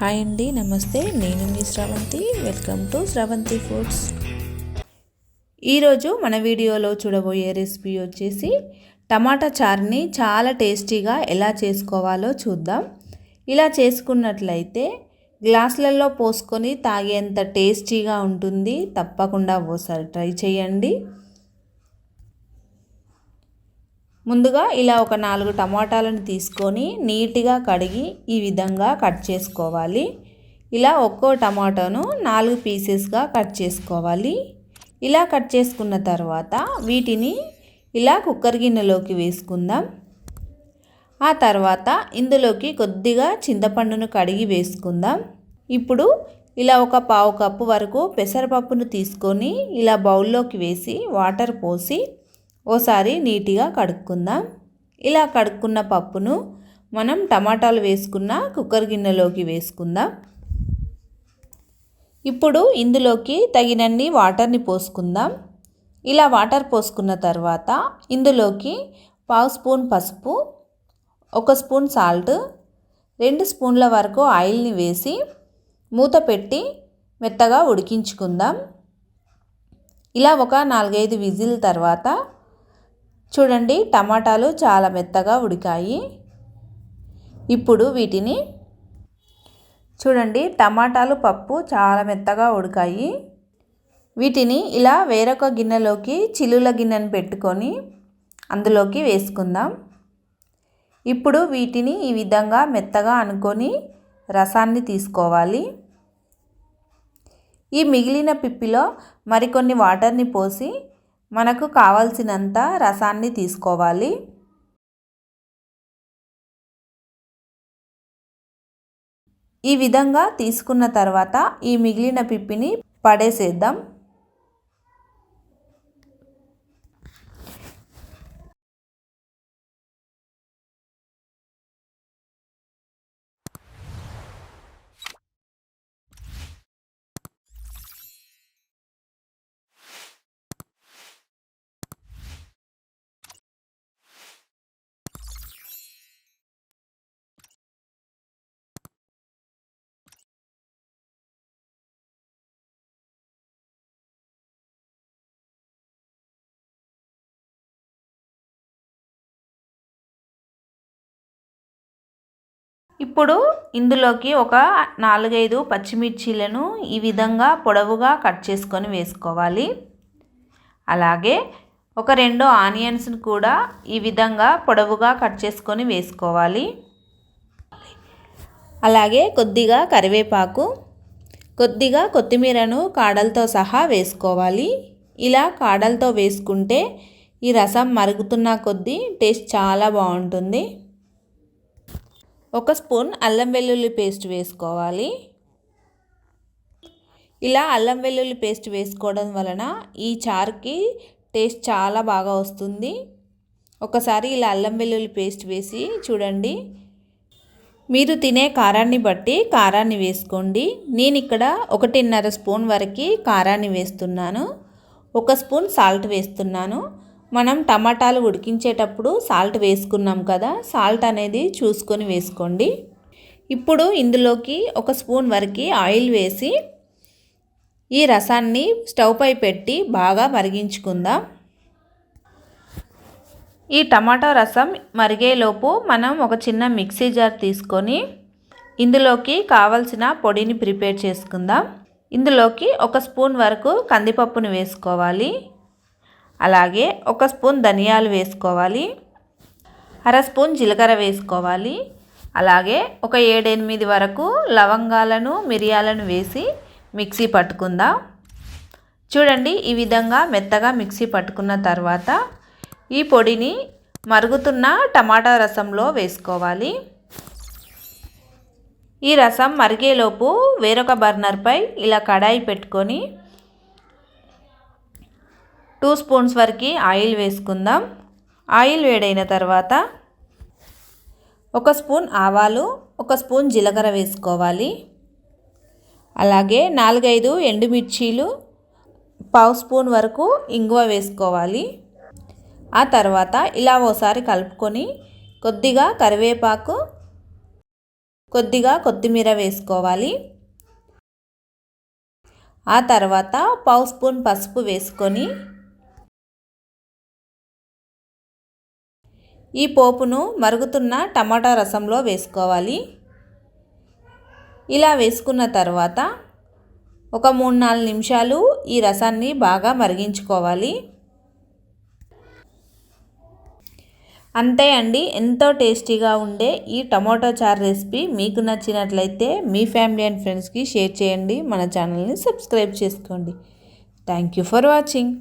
Hi అండి నమస్తే. నేను మీ Sravanthi. Welcome to Sravanthi foods ఈరోజు మన వీడియోలో చూడబోయే రెసిపీ వచ్చేసి టమాటా చారుని చాలా టేస్టీగా ఎలా చేసుకోవాలో చూద్దాం. ఇలా చేసుకున్నట్లయితే గ్లాసులలో పోసుకొని తాగేంత టేస్టీగా ఉంటుంది. తప్పకుండా ఓసారి ట్రై చేయండి. ముందుగా ఇలా ఒక నాలుగు టమాటాలను తీసుకొని నీట్గా కడిగి ఈ విధంగా కట్ చేసుకోవాలి. ఇలా ఒక్కో టమాటాను నాలుగు పీసెస్గా కట్ చేసుకోవాలి. ఇలా కట్ చేసుకున్న తర్వాత వీటిని ఇలా కుక్కర్ గిన్నెలోకి వేసుకుందాం. ఆ తర్వాత ఇందులోకి కొద్దిగా చింతపండును కడిగి వేసుకుందాం. ఇప్పుడు ఇలా ఒక పావు కప్పు వరకు పెసరపప్పును తీసుకొని ఇలా బౌల్లోకి వేసి వాటర్ పోసి ఓసారి నీట్గా కడుక్కుందాం. ఇలా కడుక్కున్న పప్పును మనం టమాటాలు వేసుకున్న కుక్కర్ గిన్నెలోకి వేసుకుందాం. ఇప్పుడు ఇందులోకి తగినన్ని వాటర్ని పోసుకుందాం. ఇలా వాటర్ పోసుకున్న తర్వాత ఇందులోకి పావు స్పూన్ పసుపు ఒక స్పూన్ సాల్ట్ రెండు స్పూన్ల వరకు ఆయిల్ని వేసి మూత పెట్టి మెత్తగా ఉడికించుకుందాం. ఇలా ఒక నాలుగైదు విజిల్ తర్వాత చూడండి టమాటాలు చాలా మెత్తగా ఉడికాయి. ఇప్పుడు వీటిని చూడండి టమాటాలు పప్పు చాలా మెత్తగా ఉడికాయి. వీటిని ఇలా వేరొక గిన్నెలోకి చిలుల గిన్నెను పెట్టుకొని అందులోకి వేసుకుందాం. ఇప్పుడు వీటిని ఈ విధంగా మెత్తగా అనుకొని రసాన్ని తీసుకోవాలి. ఈ మిగిలిన పిప్పిలో మరికొన్ని వాటర్ని పోసి మనకు కావలసినంత రసాన్ని తీసుకోవాలి. ఈ విధంగా తీసుకున్న తర్వాత ఈ మిగిలిన పిప్పిని పడేసేద్దాం. ఇప్పుడు ఇందులోకి ఒక నాలుగైదు పచ్చిమిర్చీలను ఈ విధంగా పొడవుగా కట్ చేసుకొని వేసుకోవాలి. అలాగే ఒక రెండు ఆనియన్స్ని కూడా ఈ విధంగా పొడవుగా కట్ చేసుకొని వేసుకోవాలి. అలాగే కొద్దిగా కరివేపాకు కొద్దిగా కొత్తిమీరను కాడలతో సహా వేసుకోవాలి. ఇలా కాడలతో వేసుకుంటే ఈ రసం మరుగుతున్న కొద్దీ టేస్ట్ చాలా బాగుంటుంది. ఒక స్పూన్ అల్లం వెల్లుల్లి పేస్ట్ వేసుకోవాలి. ఇలా అల్లం వెల్లుల్లి పేస్ట్ వేసుకోవడం వలన ఈ చారుకి టేస్ట్ చాలా బాగా వస్తుంది. ఒకసారి ఇలా అల్లం వెల్లుల్లి పేస్ట్ వేసి చూడండి. మీరు తినే కారాన్ని బట్టి కారాన్ని వేసుకోండి. నేను ఇక్కడ ఒకటిన్నర స్పూన్ వరకు కారాన్ని వేస్తున్నాను. ఒక స్పూన్ సాల్ట్ వేస్తున్నాను. మనం టమాటాలు ఉడికించేటప్పుడు సాల్ట్ వేసుకున్నాం కదా సాల్ట్ అనేది చూసుకొని వేసుకోండి. ఇప్పుడు ఇందులోకి ఒక స్పూన్ వరకు ఆయిల్ వేసి ఈ రసాన్ని స్టవ్ పై పెట్టి బాగా మరిగించుకుందాం. ఈ టమాటా రసం మరిగేలోపు మనం ఒక చిన్న మిక్సీ జార్ తీసుకొని ఇందులోకి కావలసిన పొడిని ప్రిపేర్ చేసుకుందాం. ఇందులోకి ఒక స్పూన్ వరకు కందిపప్పును వేసుకోవాలి. అలాగే ఒక స్పూన్ ధనియాలు వేసుకోవాలి అర స్పూన్ జీలకర్ర వేసుకోవాలి అలాగే ఒక ఏడెనిమిది వరకు లవంగాలను మిరియాలను వేసి మిక్సీ పట్టుకుందాం. చూడండి ఈ విధంగా మెత్తగా మిక్సీ పట్టుకున్న తర్వాత ఈ పొడిని మరుగుతున్న టమాటా రసంలో వేసుకోవాలి. ఈ రసం మరిగేలోపు వేరొక బర్నర్పై ఇలా కడాయి పెట్టుకొని టూ స్పూన్స్ వరకు ఆయిల్ వేసుకుందాం. ఆయిల్ వేడైన తర్వాత ఒక స్పూన్ ఆవాలు ఒక స్పూన్ జీలకర్ర వేసుకోవాలి. అలాగే నాలుగైదు ఎండుమిర్చీలు పావు స్పూన్ వరకు ఇంగువ వేసుకోవాలి. ఆ తర్వాత ఇలా ఓసారి కలుపుకొని కొద్దిగా కరివేపాకు కొద్దిగా కొత్తిమీర వేసుకోవాలి. ఆ తర్వాత పావు స్పూన్ పసుపు వేసుకొని ఈ పోపును మరుగుతున్న టమాటా రసంలో వేసుకోవాలి. ఇలా వేసుకున్న తర్వాత ఒక మూడు నాలుగు నిమిషాలు ఈ రసాన్ని బాగా మరిగించుకోవాలి. అంతే అండి ఎంతో టేస్టీగా ఉండే ఈ టమాటో చార్ రెసిపీ మీకు నచ్చినట్లయితే మీ ఫ్యామిలీ అండ్ ఫ్రెండ్స్కి షేర్ చేయండి మన ఛానల్ని సబ్స్క్రైబ్ చేసుకోండి. Thank you for watching.